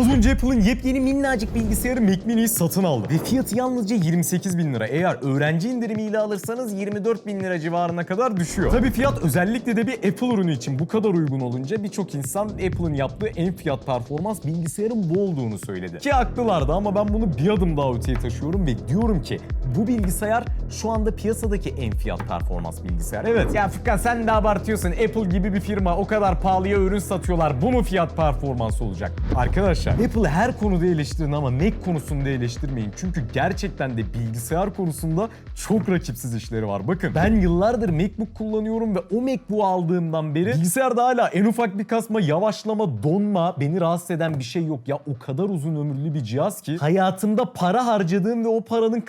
Az önce Apple'ın yepyeni minnacık bilgisayarı Mac Mini'yi satın aldım. Ve fiyatı yalnızca 28 bin lira. Eğer öğrenci indirimiyle alırsanız 24 bin lira civarına kadar düşüyor. Tabii fiyat özellikle de bir Apple ürünü için bu kadar uygun olunca birçok insan Apple'ın yaptığı en fiyat performans bilgisayarın bu olduğunu söyledi. Ki haklılardı ama ben bunu bir adım daha öteye taşıyorum ve diyorum ki bu bilgisayar şu anda piyasadaki en fiyat performans bilgisayar. Evet ya Furkan sen de abartıyorsun. Apple gibi bir firma o kadar pahalıya ürün satıyorlar. Bu mu fiyat performans olacak? Arkadaşlar Apple'ı her konuda eleştirin ama Mac konusunda eleştirmeyin. Çünkü gerçekten de bilgisayar konusunda çok rakipsiz işleri var. Bakın ben yıllardır MacBook kullanıyorum ve o MacBook'u aldığımdan beri bilgisayarda hala en ufak bir kasma, yavaşlama, donma beni rahatsız eden bir şey yok. Ya o kadar uzun ömürlü bir cihaz ki hayatımda para harcadığım ve o paranın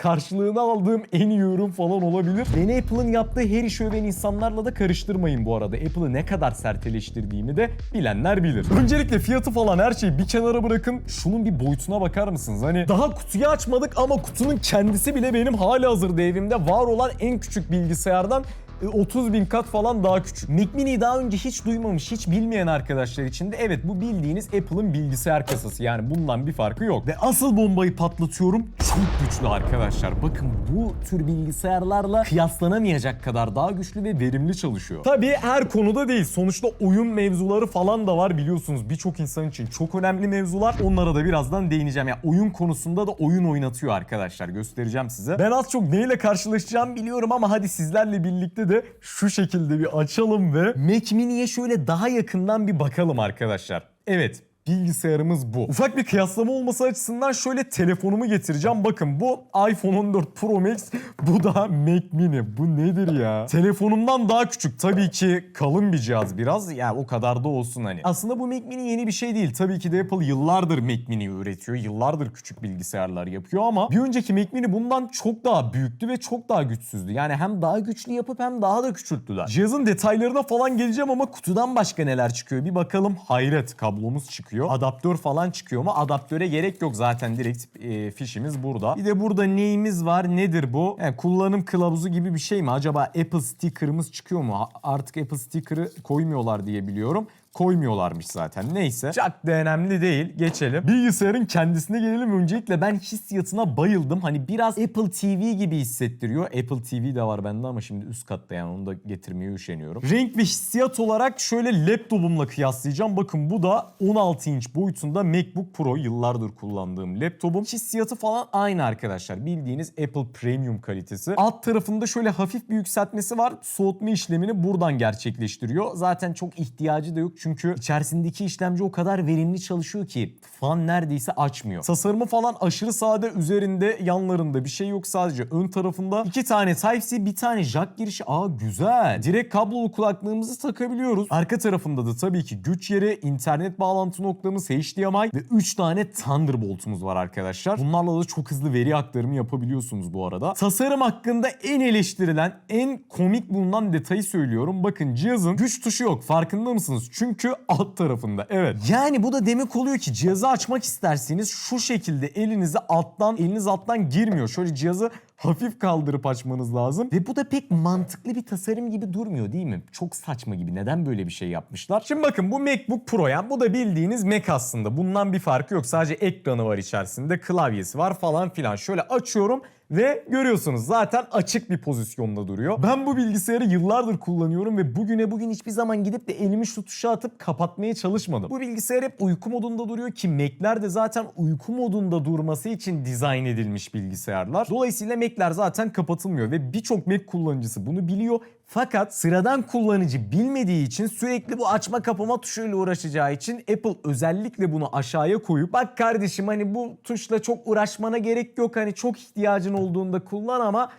karşılığını aldığım en iyi ürün falan olabilir. Beni Apple'ın yaptığı her işi öven insanlarla da karıştırmayın bu arada. Apple'ı ne kadar sert eleştirdiğimi de bilenler bilir. Öncelikle fiyatı falan her şeyi bir kenara bırakın. Şunun bir boyutuna bakar mısınız? Hani daha kutuyu açmadık ama kutunun kendisi bile benim hali hazırda evimde var olan en küçük bilgisayardan 30 bin kat falan daha küçük. Mac Mini'yi daha önce hiç duymamış, hiç bilmeyen arkadaşlar için de evet bu bildiğiniz Apple'ın bilgisayar kasası. Yani bundan bir farkı yok. Ve asıl bombayı patlatıyorum. Çok güçlü arkadaşlar. Bakın bu tür bilgisayarlarla kıyaslanamayacak kadar daha güçlü ve verimli çalışıyor. Tabii her konuda değil. Sonuçta oyun mevzuları falan da var biliyorsunuz. Birçok insan için çok önemli mevzular. Onlara da birazdan değineceğim. Yani oyun konusunda da oyun oynatıyor arkadaşlar. Göstereceğim size. Ben az çok neyle karşılaşacağımı biliyorum ama hadi sizlerle birlikte de şu şekilde bir açalım ve Mac Mini'ye şöyle daha yakından bir bakalım arkadaşlar. Evet bilgisayarımız bu. Ufak bir kıyaslama olması açısından şöyle telefonumu getireceğim. Bakın bu iPhone 14 Pro Max, bu da Mac Mini. Bu nedir ya? Telefonumdan daha küçük. Tabii ki kalın bir cihaz biraz. Ya o kadar da olsun hani. Aslında bu Mac Mini yeni bir şey değil. Tabii ki de Apple yıllardır Mac Mini'yi üretiyor. Yıllardır küçük bilgisayarlar yapıyor ama bir önceki Mac Mini bundan çok daha büyüktü ve çok daha güçsüzdü. Yani hem daha güçlü yapıp hem daha da küçülttüler. Cihazın detaylarına falan geleceğim ama kutudan başka neler çıkıyor bir bakalım. Hayret kablomuz çıkıyor. Adaptör falan çıkıyor mu? Adaptöre gerek yok zaten direkt e, fişimiz burada. Bir de burada neyimiz var? Nedir bu? Yani kullanım kılavuzu gibi bir şey mi? Acaba Apple sticker'ımız çıkıyor mu? Artık Apple sticker'ı koymuyorlar diye biliyorum koymuyorlarmış zaten. Neyse. Çok da önemli değil. Geçelim. Bilgisayarın kendisine gelelim. Öncelikle ben hissiyatına bayıldım. Hani biraz Apple TV gibi hissettiriyor. Apple TV de var bende ama şimdi üst katta yani onu da getirmeye üşeniyorum. Renk ve hissiyat olarak şöyle laptopumla kıyaslayacağım. Bakın bu da 16 inç boyutunda MacBook Pro yıllardır kullandığım laptopum. Hissiyatı falan aynı arkadaşlar. Bildiğiniz Apple Premium kalitesi. Alt tarafında şöyle hafif bir yükseltmesi var. Soğutma işlemini buradan gerçekleştiriyor. Zaten çok ihtiyacı da yok çünkü içerisindeki işlemci o kadar verimli çalışıyor ki fan neredeyse açmıyor. Tasarımı falan aşırı sade üzerinde yanlarında bir şey yok sadece ön tarafında iki tane Type-C bir tane jack girişi aa güzel. Direkt kablolu kulaklığımızı takabiliyoruz. Arka tarafında da tabii ki güç yeri, internet bağlantı noktamız, HDMI ve 3 tane Thunderbolt'umuz var arkadaşlar. Bunlarla da çok hızlı veri aktarımı yapabiliyorsunuz bu arada. Tasarım hakkında en eleştirilen, en komik bulunan detayı söylüyorum. Bakın cihazın güç tuşu yok. Farkında mısınız? Çünkü alt tarafında. Evet. Yani bu da demek oluyor ki cihazı açmak isterseniz şu şekilde elinizi alttan, eliniz alttan girmiyor. Şöyle cihazı hafif kaldırıp açmanız lazım. Ve bu da pek mantıklı bir tasarım gibi durmuyor değil mi? Çok saçma gibi. Neden böyle bir şey yapmışlar? Şimdi bakın bu MacBook Pro yani bu da bildiğiniz Mac aslında. Bundan bir farkı yok. Sadece ekranı var içerisinde, klavyesi var falan filan. Şöyle açıyorum ve görüyorsunuz zaten açık bir pozisyonda duruyor. Ben bu bilgisayarı yıllardır kullanıyorum ve bugüne bugün hiçbir zaman gidip de elimi şu tuşa atıp kapatmaya çalışmadım. Bu bilgisayar hep uyku modunda duruyor ki Mac'ler de zaten uyku modunda durması için dizayn edilmiş bilgisayarlar. Dolayısıyla Mac'ler zaten kapatılmıyor ve birçok Mac kullanıcısı bunu biliyor. Fakat sıradan kullanıcı bilmediği için sürekli bu açma kapama tuşuyla uğraşacağı için Apple özellikle bunu aşağıya koyup bak kardeşim hani bu tuşla çok uğraşmana gerek yok hani çok ihtiyacın olduğunda kullan ama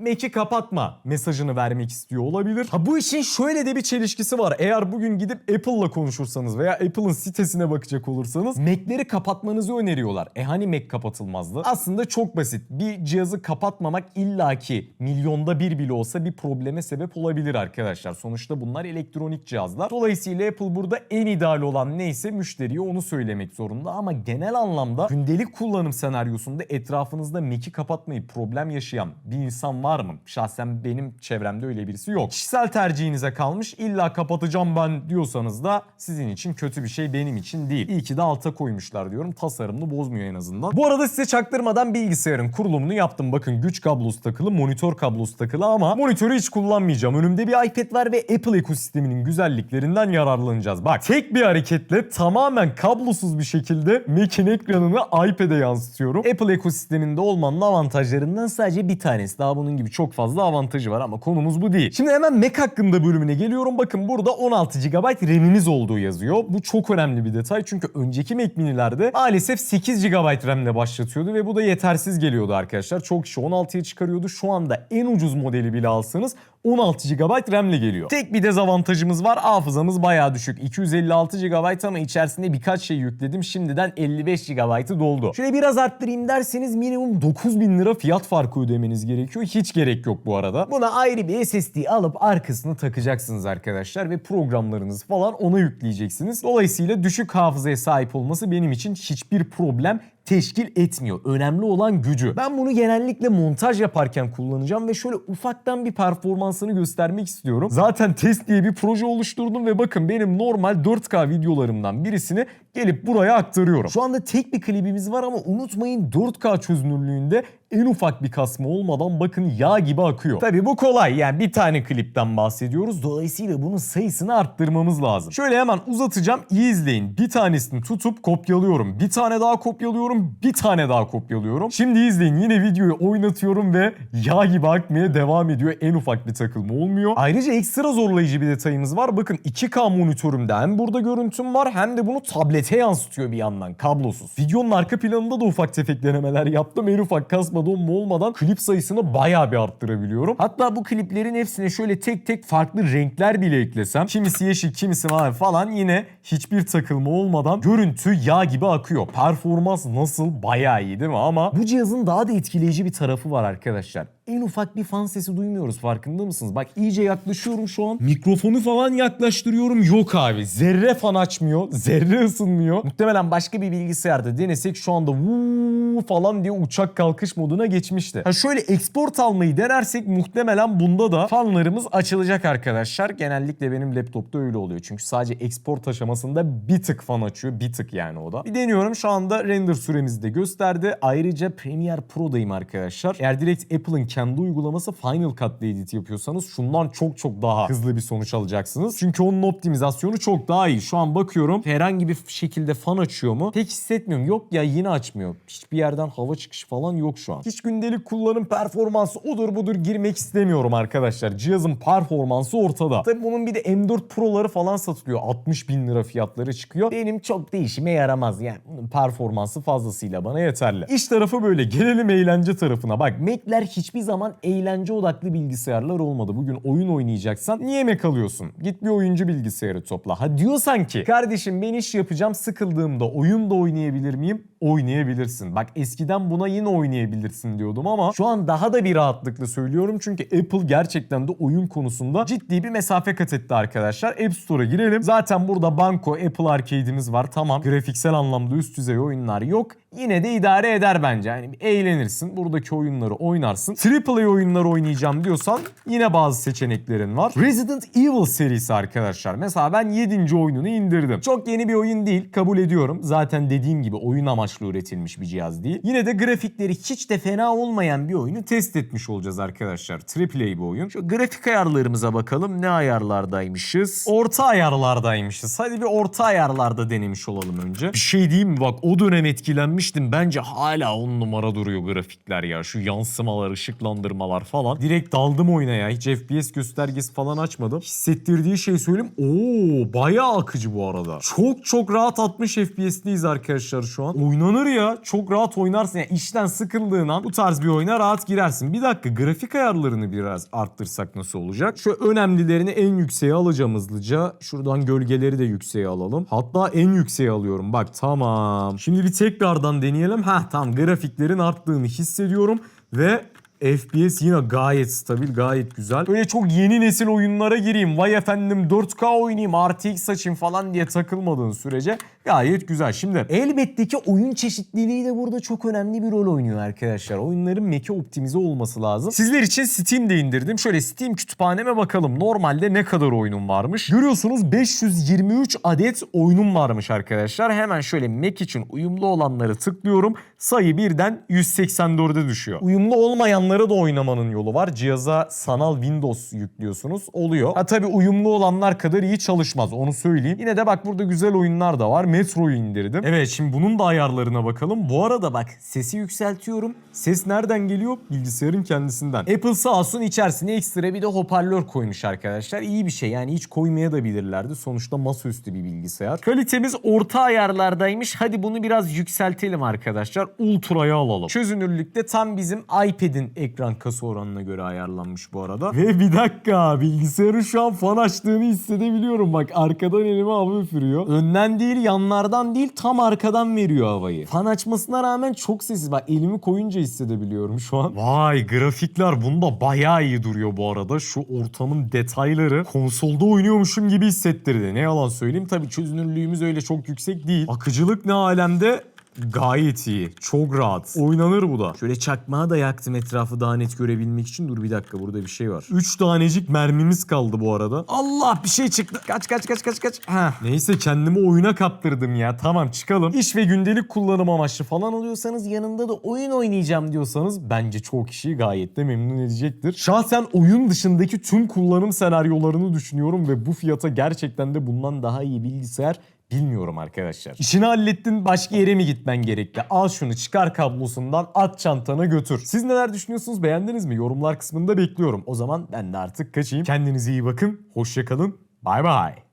Mac'i kapatma mesajını vermek istiyor olabilir. Ha bu işin şöyle de bir çelişkisi var. Eğer bugün gidip Apple'la konuşursanız veya Apple'ın sitesine bakacak olursanız Mac'leri kapatmanızı öneriyorlar. E hani Mac kapatılmazdı? Aslında çok basit. Bir cihazı kapatmamak illaki milyonda bir bile olsa bir probleme sebep olabilir arkadaşlar. Sonuçta bunlar elektronik cihazlar. Dolayısıyla Apple burada en ideal olan neyse müşteriye onu söylemek zorunda ama genel anlamda gündelik kullanım senaryosunda etrafınızda Mac'i kapatmayı problem yaşayan bir insan insan var mı? Şahsen benim çevremde öyle birisi yok. Kişisel tercihinize kalmış. İlla kapatacağım ben diyorsanız da sizin için kötü bir şey benim için değil. İyi ki de alta koymuşlar diyorum. Tasarımını bozmuyor en azından. Bu arada size çaktırmadan bilgisayarın kurulumunu yaptım. Bakın güç kablosu takılı, monitör kablosu takılı ama monitörü hiç kullanmayacağım. Önümde bir iPad var ve Apple ekosisteminin güzelliklerinden yararlanacağız. Bak tek bir hareketle tamamen kablosuz bir şekilde Mac'in ekranını iPad'e yansıtıyorum. Apple ekosisteminde olmanın avantajlarından sadece bir tanesi. Daha bunun gibi çok fazla avantajı var ama konumuz bu değil. Şimdi hemen Mac hakkında bölümüne geliyorum. Bakın burada 16 GB RAM'imiz olduğu yazıyor. Bu çok önemli bir detay çünkü önceki Mac mini'lerde maalesef 8 GB RAM'le başlatıyordu ve bu da yetersiz geliyordu arkadaşlar. Çok kişi 16'ya çıkarıyordu. Şu anda en ucuz modeli bile alsanız 16 GB RAM'le geliyor. Tek bir dezavantajımız var. Hafızamız bayağı düşük. 256 GB ama içerisinde birkaç şey yükledim. Şimdiden 55 GB'ı doldu. Şöyle biraz arttırayım derseniz minimum 9000 lira fiyat farkı ödemeniz gerekiyor. Hiç gerek yok bu arada. Buna ayrı bir SSD alıp arkasını takacaksınız arkadaşlar ve programlarınızı falan ona yükleyeceksiniz. Dolayısıyla düşük hafızaya sahip olması benim için hiçbir problem teşkil etmiyor. Önemli olan gücü. Ben bunu genellikle montaj yaparken kullanacağım ve şöyle ufaktan bir performansını göstermek istiyorum. Zaten test diye bir proje oluşturdum ve bakın benim normal 4K videolarımdan birisini gelip buraya aktarıyorum. Şu anda tek bir klibimiz var ama unutmayın 4K çözünürlüğünde en ufak bir kasma olmadan bakın yağ gibi akıyor. Tabii bu kolay yani bir tane klipten bahsediyoruz. Dolayısıyla bunun sayısını arttırmamız lazım. Şöyle hemen uzatacağım iyi izleyin. Bir tanesini tutup kopyalıyorum. Bir tane daha kopyalıyorum. Bir tane daha kopyalıyorum. Şimdi izleyin yine videoyu oynatıyorum ve yağ gibi akmaya devam ediyor. En ufak bir takılma olmuyor. Ayrıca ekstra zorlayıcı bir detayımız var. Bakın 2K monitörümde hem burada görüntüm var hem de bunu tablete yansıtıyor bir yandan kablosuz. Videonun arka planında da ufak tefek denemeler yaptım. En ufak kasma donma olmadan klip sayısını bayağı bir arttırabiliyorum. Hatta bu kliplerin hepsine şöyle tek tek farklı renkler bile eklesem. Kimisi yeşil, kimisi mavi falan yine hiçbir takılma olmadan görüntü yağ gibi akıyor. Performans nasıl? Bayağı iyi değil mi? Ama bu cihazın daha da etkileyici bir tarafı var arkadaşlar. En ufak bir fan sesi duymuyoruz farkında mısınız? Bak iyice yaklaşıyorum şu an. Mikrofonu falan yaklaştırıyorum. Yok abi. Zerre fan açmıyor. Zerre ısınmıyor. Muhtemelen başka bir bilgisayarda denesek şu anda vuuu falan diye uçak kalkış moduna geçmişti. Ha şöyle export almayı denersek muhtemelen bunda da fanlarımız açılacak arkadaşlar. Genellikle benim laptopta öyle oluyor. Çünkü sadece export aşamasında bir tık fan açıyor. Bir tık yani o da. Bir deniyorum. Şu anda render süremizi de gösterdi. Ayrıca Premiere Pro'dayım arkadaşlar. Eğer direkt Apple'ın kendi uygulaması Final Cut'la edit yapıyorsanız şundan çok çok daha hızlı bir sonuç alacaksınız. Çünkü onun optimizasyonu çok daha iyi. Şu an bakıyorum herhangi bir şekilde fan açıyor mu? Pek hissetmiyorum. Yok ya yine açmıyor. Hiçbir yerden hava çıkışı falan yok şu an. Hiç gündelik kullanım performansı odur budur girmek istemiyorum arkadaşlar. Cihazın performansı ortada. Tabii bunun bir de M4 Pro'ları falan satılıyor. 60 bin lira fiyatları çıkıyor. Benim çok değişime yaramaz. Yani performansı fazlasıyla bana yeterli. İş tarafı böyle. Gelelim eğlence tarafına. Bak Mac'ler hiçbir zaman eğlence odaklı bilgisayarlar olmadı. Bugün oyun oynayacaksan niye Mac alıyorsun? Git bir oyuncu bilgisayarı topla. Ha diyorsan ki kardeşim ben iş yapacağım sıkıldığımda oyun da oynayabilir miyim? Oynayabilirsin. Bak eskiden buna yine oynayabilirsin diyordum ama şu an daha da bir rahatlıkla söylüyorum. Çünkü Apple gerçekten de oyun konusunda ciddi bir mesafe kat etti arkadaşlar. App Store'a girelim. Zaten burada Banco, Apple Arcade'imiz var. Tamam grafiksel anlamda üst düzey oyunlar yok. Yine de idare eder bence. Yani eğlenirsin. Buradaki oyunları oynarsın. AAA oyunları oynayacağım diyorsan yine bazı seçeneklerin var. Resident Evil serisi arkadaşlar. Mesela ben 7. oyununu indirdim. Çok yeni bir oyun değil. Kabul ediyorum. Zaten dediğim gibi oyun amaçlı üretilmiş bir cihaz değil. Yine de grafikleri hiç de fena olmayan bir oyunu test etmiş olacağız arkadaşlar. AAA bir oyun. Şu grafik ayarlarımıza bakalım. Ne ayarlardaymışız? Orta ayarlardaymışız. Hadi bir orta ayarlarda denemiş olalım önce. Bir şey diyeyim mi? Bak o dönem etkilenmiştim. Bence hala on numara duruyor grafikler ya. Şu yansımalar, ışıklandırmalar falan. Direkt daldım oyuna ya. Hiç FPS göstergesi falan açmadım. Hissettirdiği şey söyleyeyim. Oo bayağı akıcı bu arada. Çok çok rahat 60 FPS'liyiz arkadaşlar şu an. Oynanır ya. Çok rahat oynarsın. Yani işten sıkıldığın an bu tarz bir oyuna rahat girersin. Bir dakika grafik ayarlarını biraz arttırsak nasıl olacak? Şu önemlilerini en yükseğe alacağım hızlıca. Şuradan gölgeleri de yükseğe alalım. Hatta en yükseğe alıyorum. Bak tamam. Şimdi bir tekrardan deneyelim. Heh tamam grafiklerin arttığını hissediyorum ve FPS yine gayet stabil, gayet güzel. Böyle çok yeni nesil oyunlara gireyim, vay efendim 4K oynayayım, RTX açayım falan diye takılmadığın sürece gayet güzel. Şimdi elbette ki oyun çeşitliliği de burada çok önemli bir rol oynuyor arkadaşlar. Oyunların Mac'e optimize olması lazım. Sizler için Steam'de indirdim. Şöyle Steam kütüphaneme bakalım. Normalde ne kadar oyunum varmış? Görüyorsunuz 523 adet oyunum varmış arkadaşlar. Hemen şöyle Mac için uyumlu olanları tıklıyorum. Sayı birden 184'e düşüyor. Uyumlu olmayanlara da oynamanın yolu var. Cihaza sanal Windows yüklüyorsunuz. Oluyor. Ha tabii uyumlu olanlar kadar iyi çalışmaz. Onu söyleyeyim. Yine de bak burada güzel oyunlar da var. Metro'yu indirdim. Evet şimdi bunun da ayarlarına bakalım. Bu arada bak sesi yükseltiyorum. Ses nereden geliyor? Bilgisayarın kendisinden. Apple sağ olsun içerisine ekstra bir de hoparlör koymuş arkadaşlar. İyi bir şey yani hiç koymaya da bilirlerdi. Sonuçta masaüstü bir bilgisayar. Kalitemiz orta ayarlardaymış. Hadi bunu biraz yükseltelim arkadaşlar. Ultra'ya alalım. Çözünürlükte tam bizim iPad'in ekran kası oranına göre ayarlanmış bu arada. Ve bir dakika bilgisayarın şu an fan açtığını hissedebiliyorum. Bak arkadan elime hava üfürüyor. Önden değil yanlardan değil tam arkadan veriyor havayı. Fan açmasına rağmen çok sessiz. Bak elimi koyunca hissedebiliyorum şu an. Vay grafikler bunda bayağı iyi duruyor bu arada. Şu ortamın detayları konsolda oynuyormuşum gibi hissettirdi. Ne yalan söyleyeyim. Tabii çözünürlüğümüz öyle çok yüksek değil. Akıcılık ne alemde? Gayet iyi. Çok rahat. Oynanır bu da. Şöyle çakmağı da yaktım etrafı daha net görebilmek için. Dur bir dakika burada bir şey var. 3 tanecik mermimiz kaldı bu arada. Allah bir şey çıktı. Kaç kaç kaç kaç kaç. Heh. Neyse kendimi oyuna kaptırdım ya. Tamam çıkalım. İş ve gündelik kullanım amaçlı falan alıyorsanız yanında da oyun oynayacağım diyorsanız bence çoğu kişiyi gayet de memnun edecektir. Şahsen oyun dışındaki tüm kullanım senaryolarını düşünüyorum ve bu fiyata gerçekten de bundan daha iyi bilgisayar Bilmiyorum arkadaşlar. İşini hallettin başka yere mi gitmen gerekli? Al şunu çıkar kablosundan at çantana götür. Siz neler düşünüyorsunuz beğendiniz mi? Yorumlar kısmında bekliyorum. O zaman ben de artık kaçayım. Kendinize iyi bakın. Hoşçakalın. Bay bay.